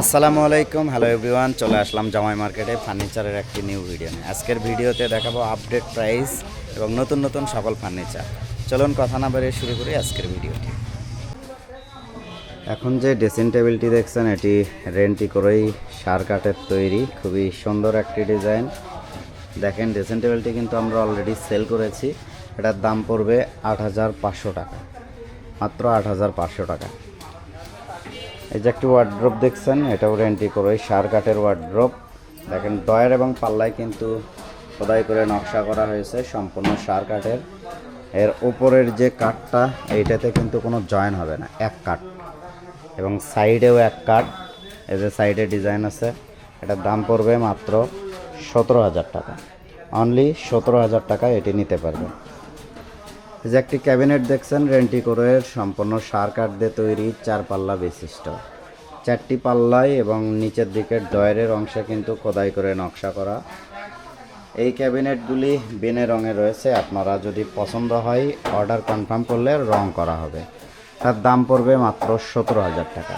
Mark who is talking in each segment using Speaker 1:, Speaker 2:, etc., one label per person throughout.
Speaker 1: আসসালামু আলাইকুম, hello everyone, চলে আসলাম জামাই মার্কেটে ফার্নিচারের একটি নিউ ভিডিও নিয়ে। আজকের ভিডিওতে দেখাবো আপডেট প্রাইস এবং নতুন নতুন সকল ফার্নিচার। চলুন কথা না বেরিয়ে শুরু করি আজকের ভিডিওটি। এখন যে ড্রেসিং টেবিলটি দেখছেন, এটি রেন্টি করেই সার কাঠের তৈরি, খুবই সুন্দর একটি ডিজাইন দেখেন ড্রেসিং টেবিলটি কিন্তু আমরা অলরেডি সেল করেছি। এটার দাম পড়বে আট হাজার পাঁচশো টাকা, মাত্র আট হাজার পাঁচশো টাকা। এই যে একটি ওয়ার্ড্রপ দেখছেন এটাও রেন্টি করে। সার কাঠের ওয়ার্ড্রপ দেখেন ডয়ার এবং পাল্লায় কিন্তু খোদাই করে নকশা করা হয়েছে সম্পূর্ণ সার কাঠের। এর উপরের যে কাঠটা, এইটাতে কিন্তু কোনো জয়েন হবে না, এক কাঠ। এবং সাইডেও এক কাঠ। এই যে সাইডে ডিজাইন আছে, এটার দাম পড়বে মাত্র সতেরো হাজার টাকা। অনলি সতেরো হাজার টাকা এটি নিতে পারবে এই যে একটি ক্যাবিনেট দেখছেন রেন্টি করে সম্পূর্ণ সার কাঠ দিয়ে তৈরি চার পাল্লা বিশিষ্ট। চারটি পাল্লায় এবং নিচের দিকের ডয়ারের অংশে কিন্তু খোদাই করে নকশা করা। এই ক্যাবিনেটগুলি বেনে রঙে রয়েছে। আপনারা যদি পছন্দ হয়, অর্ডার কনফার্ম করলে রং করা হবে। তার দাম পড়বে মাত্র সতেরো হাজার টাকা।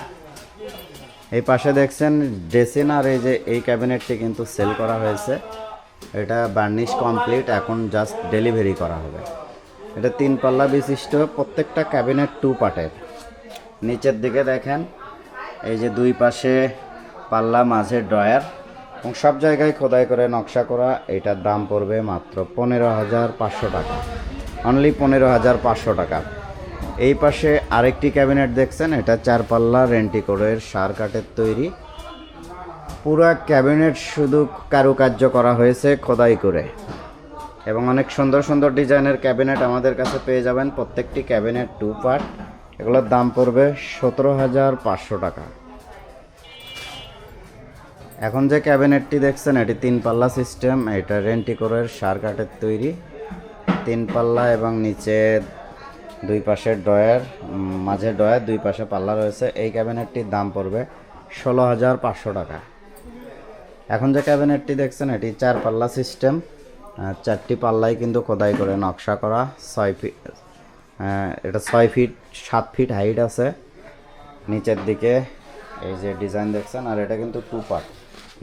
Speaker 1: এই পাশে দেখছেন, ড্রেসিন আর এই যে এই ক্যাবিনেটটি কিন্তু সেল করা হয়েছে। এটা বার্নিশ কমপ্লিট, এখন জাস্ট ডেলিভারি করা হবে। এটা তিন পাল্লা বিশিষ্ট, প্রত্যেকটা ক্যাবিনেট টু পার্টের নিচের দিকে দেখেন, এই যে দুই পাশে পাল্লা, মাঝে ড্রয়ার এবং সব জায়গায় খোদাই করে নকশা করা, এটার দাম পড়বে মাত্র পনেরো হাজার পাঁচশো টাকা। অনলি পনেরো হাজার পাঁচশো টাকা। এই পাশে আরেকটি ক্যাবিনেট দেখছেন, এটা চার পাল্লা রেন্টিকোডের সার কাঠের তৈরি। পুরা ক্যাবিনেট শুধু কারুকার্য করা হয়েছে খোদাই করে। এবং অনেক সুন্দর সুন্দর ডিজাইনের ক্যাবিনেট আমাদের কাছে পেয়ে যাবেন। প্রত্যেকটি ক্যাবিনেট টু পার্ট এগুলোর দাম পড়বে সতেরো হাজার পাঁচশো টাকা। এখন যে ক্যাবিনেটটি দেখছেন, এটি তিন পাল্লা সিস্টেম এটা রেন্টিকোরের সার কাঠের তৈরি। তিন পাল্লা এবং নিচে দুই পাশে ডয়ার মাঝে ডয়ার দুই পাশে পাল্লা রয়েছে। এই ক্যাবিনেটটির দাম পড়বে ষোলো হাজার পাঁচশো টাকা। এখন যে ক্যাবিনেটটি দেখছেন, এটি চার পাল্লা সিস্টেম চারটি পাল্লাই কিন্তু খোদাই করে নকশা করা, ছয় ফিট এটা ছয় ফিট, সাত ফিট হাইট আছে। নিচের দিকে এই যে ডিজাইন দেখছেন, আর এটা কিন্তু টু পার্ট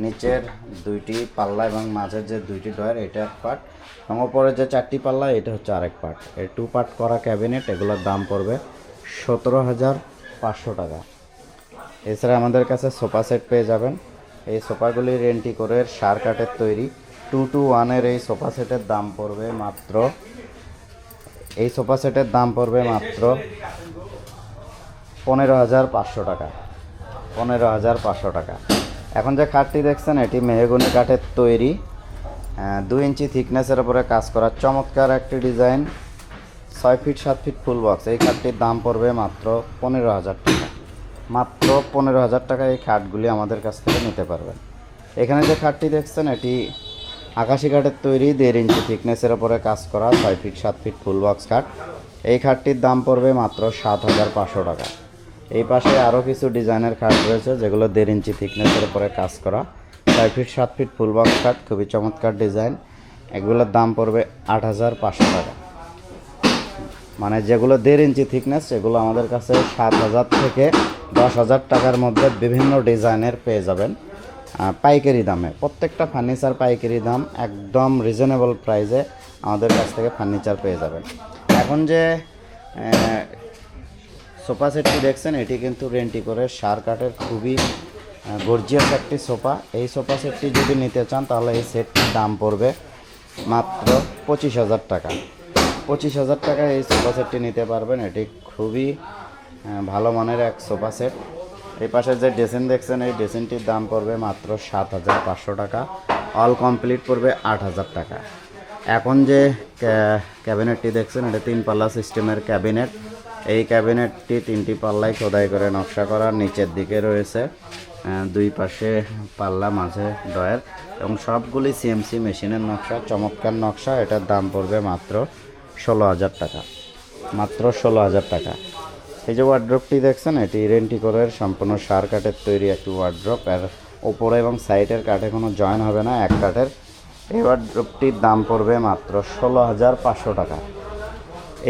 Speaker 1: নিচের দুইটি পাল্লা এবং মাঝের যে দুইটি ডয়ার এটা এক পার্ট এবং ওপরের যে চারটি পাল্লা, এটা হচ্ছে আরেক পার্ট এই টু পার্ট করা ক্যাবিনেট এগুলোর দাম পড়বে সতেরো হাজার পাঁচশো টাকা। এছাড়া আমাদের কাছে সোফা সেট পেয়ে যাবেন। এই সোফাগুলি রেন্টি করে সার কাঠের তৈরি। টু টু ওয়ানের এই সোফা সেটের দাম পড়বে মাত্র, এই সোফা সেটের দাম পড়বে মাত্র পনেরো হাজার পাঁচশো টাকা, পনেরো হাজার পাঁচশো টাকা। এখন যে খাটটি দেখছেন, এটি মেহগুনি কাঠের তৈরি দু ইঞ্চি থিকনেসের উপরে কাজ করা, চমৎকার একটি ডিজাইন, ছয় ফিট, সাত ফিট ফুল বক্স। এই খাটটির দাম পড়বে মাত্র পনেরো হাজার টাকা। মাত্র পনেরো হাজার টাকা এই খাটগুলি আমাদের কাছ থেকে নিতে পারবেন। এখানে যে খাটটি দেখছেন, এটি আকাশি কাঠের তৈরি, দেড় ইঞ্চি থিকনেসের ওপরে কাজ করা, ছয় ফিট সাত ফিট ফুল বক্স খাট এই খাটটির দাম পড়বে মাত্র সাত হাজার পাঁচশো টাকা। এই পাশে আরও কিছু ডিজাইনের খাট রয়েছে, যেগুলো দেড় ইঞ্চি থিকনেসের উপরে কাজ করা। ছয় ফিট সাত ফিট ফুল বক্স খাট খুবই চমৎকার ডিজাইন। এগুলোর দাম পড়বে আট হাজার পাঁচশো টাকা। মানে যেগুলো দেড় ইঞ্চি থিকনেস সেগুলো আমাদের কাছে সাত হাজার থেকে দশ হাজার টাকার মধ্যে বিভিন্ন ডিজাইনের পেয়ে যাবেন। পাইকারি দামে। প্রত্যেকটা ফার্নিচার পাইকারি দাম একদম রিজনেবল প্রাইসে আমাদের কাছ থেকে ফার্নিচার পেয়ে যাবেন। এখন যে সোফা সেটটি দেখছেন, এটি কিন্তু রেন্টি করে। সার কাঠের খুবই গর্জিয়াস একটি সোফা এই সোফা সেটটি যদি নিতে চান, তাহলে এই সেটটির দাম পড়বে মাত্র পঁচিশ হাজার টাকা। পঁচিশ হাজার টাকায় এই সোফা সেটটি নিতে পারবেন। এটি খুবই ভালো মানের এক সোফা সেট এই পাশে যে ড্রেসিং দেখছেন, এই ড্রেসিংটির দাম পড়বে মাত্র সাত হাজার পাঁচশো টাকা। অল কমপ্লিট পড়বে আট হাজার টাকা। এখন যে ক্যাবিনেটটি দেখছেন, এটা তিন পাল্লা সিস্টেমের ক্যাবিনেট। এই ক্যাবিনেটটি তিনটি পাল্লায় খোদাই করে নকশা করা, নিচের দিকে রয়েছে দুই পাশে পাল্লা, মাঝে ডয়ার এবং সবগুলি সিএমসি মেশিনের নকশা, চমৎকার নকশা। এটার দাম পড়বে মাত্র ষোলো হাজার টাকা। মাত্র ষোলো হাজার টাকা। এই যে ওয়ার্ড্রপটি দেখছেন, এটি রেন্টিকোরের সম্পূর্ণ সার কাঠের তৈরি একটি ওয়ার্ড্রপ এর ওপরে এবং সাইডের কাঠে কোনো জয়েন হবে না, এক কাঠের। এই ওয়ার্ড্রপটির দাম পড়বে মাত্র ষোলো হাজার পাঁচশো টাকা।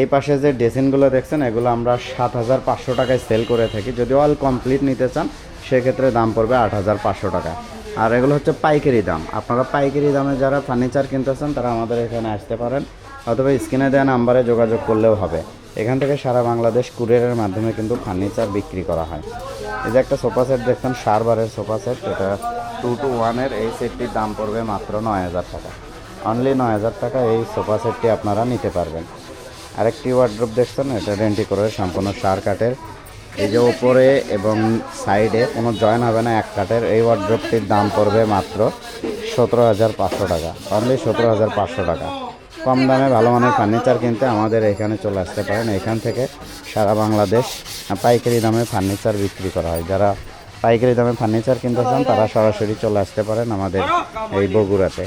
Speaker 1: এই পাশে যে ডেসিনগুলো দেখছেন, এগুলো আমরা সাত হাজার পাঁচশো টাকায় সেল করে থাকি। যদি অল কমপ্লিট নিতে চান, সেক্ষেত্রে দাম পড়বে আট হাজার পাঁচশো টাকা। আর এগুলো হচ্ছে পাইকারি দাম। আপনারা পাইকারি দামে যারা ফার্নিচার কিনতেছেন তারা আমাদের এখানে আসতে পারেন। অথবা স্ক্রিনে দেওয়া নাম্বারে যোগাযোগ করলেও হবে। এখান থেকে সারা বাংলাদেশ কুরিয়ারের মাধ্যমে কিন্তু ফার্নিচার বিক্রি করা হয়। এই যে একটা সোফা সেট দেখছেন, সারবারের সোফা সেট, এটা টু টু ওয়ানের এই সেটটির দাম পড়বে মাত্র নয় হাজার টাকা। অনলি নয় হাজার টাকা এই সোফা সেটটি আপনারা নিতে পারবেন। আরেকটি ওয়ার্ড্রোপ দেখছেন, এটা রেন্টি করে সম্পূর্ণ সার কাঠের। এই যে ওপরে এবং সাইডে কোনো জয়েন হবে না এক কাঠের, এই ওয়ার্ড্রোপটির দাম পড়বে মাত্র সতেরো হাজার পাঁচশো টাকা। অনলি সতেরো হাজার পাঁচশো টাকা। কম দামে ভালো মানের ফার্নিচার কিনতে আমাদের এখানে চলে আসতে পারেন। এখান থেকে সারা বাংলাদেশ পাইকারি দামে ফার্নিচার বিক্রি করা হয়। যারা পাইকারি দামে ফার্নিচার কিনতে চান, তারা সরাসরি চলে আসতে পারেন আমাদের এই বগুড়াতে।